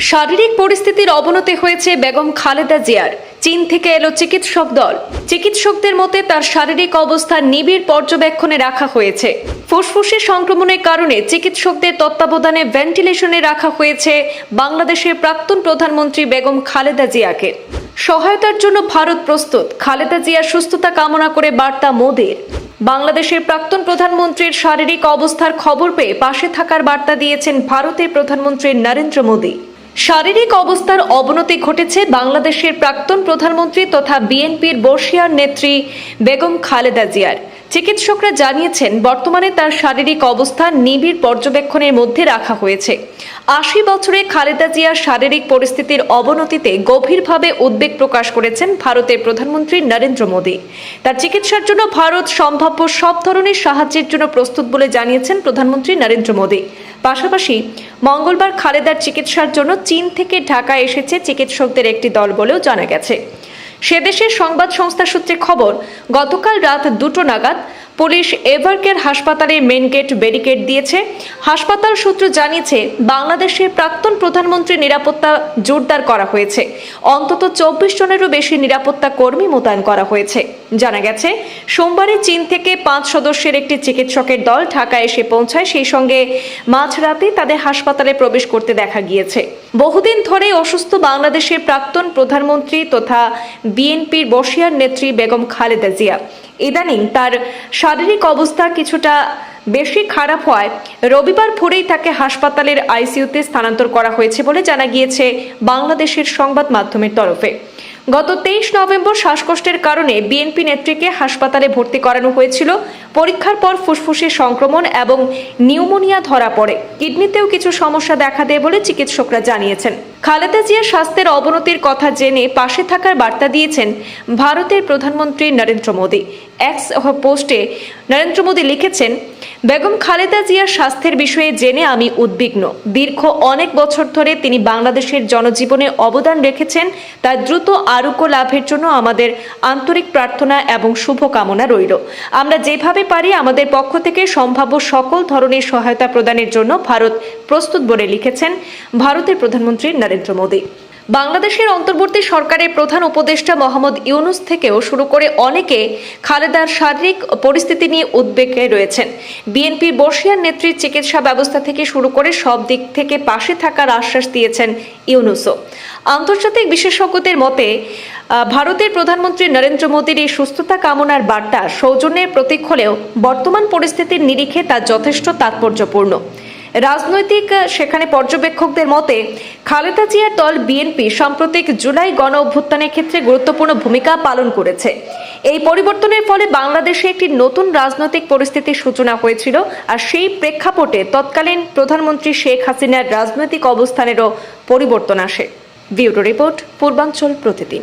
শারীরিক পরিস্থিতির অবনতি হয়েছে বেগম খালেদা জিয়ার। চীন থেকে এলো চিকিৎসক দল। চিকিৎসকদের মতে তার শারীরিক অবস্থা নিবিড় পর্যবেক্ষণে রাখা হয়েছে। ফুসফুসের সংক্রমণের কারণে চিকিৎসকদের তত্ত্বাবধানে ভেন্টিলেশনে রাখা হয়েছে বাংলাদেশের প্রাক্তন প্রধানমন্ত্রী বেগম খালেদা জিয়াকে। সহায়তার জন্য ভারত প্রস্তুত। খালেদা জিয়ার সুস্থতা কামনা করে বার্তা মোদীর। বাংলাদেশের প্রাক্তন প্রধানমন্ত্রীর শারীরিক অবস্থার খবর পেয়ে পাশে থাকার বার্তা দিয়েছেন ভারতের প্রধানমন্ত্রী নরেন্দ্র মোদী। শারীরিক অবস্থার অবনতি ঘটেছে বাংলাদেশের প্রাক্তন প্রধানমন্ত্রী তথা বিএনপির বর্ষিয়ার নেত্রী বেগম খালেদা জিয়ার। চিকিৎসকরা জানিয়েছেন, বর্তমানে তার শারীরিক অবস্থা নিবিড় পর্যবেক্ষণের মধ্যে রাখা হয়েছে। আশি বছরে খালেদা জিয়ার শারীরিক পরিস্থিতির অবনতিতে গভীরভাবে উদ্বেগ প্রকাশ করেছেন ভারতের প্রধানমন্ত্রী নরেন্দ্র মোদী। তার চিকিৎসার জন্য ভারত সম্ভাব্য সব ধরনের সাহায্যের জন্য প্রস্তুত বলে জানিয়েছেন প্রধানমন্ত্রী নরেন্দ্র মোদী। পাশাপাশি মঙ্গলবার খালেদার চিকিৎসার জন্য চীন থেকে ঢাকায় এসেছে চিকিৎসকদের একটি দল বলেও জানা গেছে। সে দেশের সংবাদ সংস্থা সূত্রে খবর গতকাল রাত দুটো নাগাদ পুলিশ এভারকের হাসপাতালে মেন গেট ব্যারিকেড দিয়েছে। হাসপাতাল সূত্র জানিয়েছে বাংলাদেশের প্রাক্তন প্রধানমন্ত্রীর নিরাপত্তা জোরদার করা হয়েছে। অন্তত চব্বিশ জনেরও বেশি নিরাপত্তা কর্মী মোতায়েন করা হয়েছে। জানা গেছে, সোমবারে চীন থেকে পাঁচ সদস্যের একটি চিকিৎসকের দল ঢাকায় এসে পৌঁছায়। সেই সঙ্গে মাঝরাতে তাদের হাসপাতালে প্রবেশ করতে দেখা গিয়েছে। বহুদিন ধরে অসুস্থ বাংলাদেশের প্রাক্তন প্রধানমন্ত্রী তথা বিএনপির বর্ষিয়ার নেত্রী বেগম খালেদা জিয়া। ইদানিং তার শারীরিক অবস্থা কিছুটা বেশি খারাপ হওয়ায় রবিবার ভোরেই তাকে হাসপাতালের আইসিইউতে স্থানান্তর করা হয়েছে বলে জানা গিয়েছে বাংলাদেশের সংবাদ মাধ্যমের তরফে। গত তেইশ নভেম্বর শ্বাসকষ্টের কারণে বিএনপি নেত্রীকে হাসপাতালে ভর্তি করানো হয়েছিল। পরীক্ষার পর ফুসফুসে সংক্রমণ এবং নিউমোনিয়া ধরা পড়ে। কিডনিতেও কিছু সমস্যা দেখা দেয় বলে চিকিৎসকরা জানিয়েছেন। খালেদা জিয়ার স্বাস্থ্যের অবনতির কথা জেনে পাশে থাকার বার্তা দিয়েছেন ভারতের প্রধানমন্ত্রী নরেন্দ্র মোদী। এক্স পোস্টে নরেন্দ্র মোদী লিখেছেন, বেগম খালেদা জিয়ার স্বাস্থ্যের বিষয়ে জেনে আমি উদ্বিগ্ন। দীর্ঘ অনেক বছর ধরে তিনি বাংলাদেশের জনজীবনে অবদান রেখেছেন তার দ্রুত আরোগ্য লাভের জন্য আমাদের আন্তরিক প্রার্থনা এবং শুভকামনা রইল। আমরা যেভাবে পারি আমাদের পক্ষ থেকে সম্ভাব্য সকল ধরনের সহায়তা প্রদানের জন্য ভারত প্রস্তুত বলে লিখেছেন ভারতের প্রধানমন্ত্রী নরেন্দ্র মোদী। বাংলাদেশের অন্তর্বর্তী সরকারের প্রধান উপদেষ্টা মোহাম্মদ ইউনুস থেকেও শুরু করে অনেকে খালেদার শারীরিক পরিস্থিতি নিয়ে উদ্বেগে রয়েছেন। বিএনপির বর্ষিয়ার নেত্রীর চিকিৎসা ব্যবস্থা থেকে শুরু করে সব দিক থেকে পাশে থাকার আশ্বাস দিয়েছেন ইউনুসও। আন্তর্জাতিক বিশেষজ্ঞদের মতে ভারতের প্রধানমন্ত্রী নরেন্দ্র মোদীর এই সুস্থতা কামনার বার্তা সৌজন্যের প্রতীক হলেও বর্তমান পরিস্থিতির নিরিখে তা যথেষ্ট তাৎপর্যপূর্ণ। রাজনৈতিক, সেখানে পর্যবেক্ষকদের মতে, খালেদা জিয়ার দল বিএনপি সাম্প্রতিক জুলাই গণ অভ্যুত্থানের ক্ষেত্রে গুরুত্বপূর্ণ ভূমিকা পালন করেছে। এই পরিবর্তনের ফলে বাংলাদেশে একটি নতুন রাজনৈতিক পরিস্থিতির সূচনা হয়েছিল আর সেই প্রেক্ষাপটে তৎকালীন প্রধানমন্ত্রী শেখ হাসিনার রাজনৈতিক অবস্থানেরও পরিবর্তন আসে। ব্যুরো রিপোর্ট, পূর্বাঞ্চল প্রতিদিন।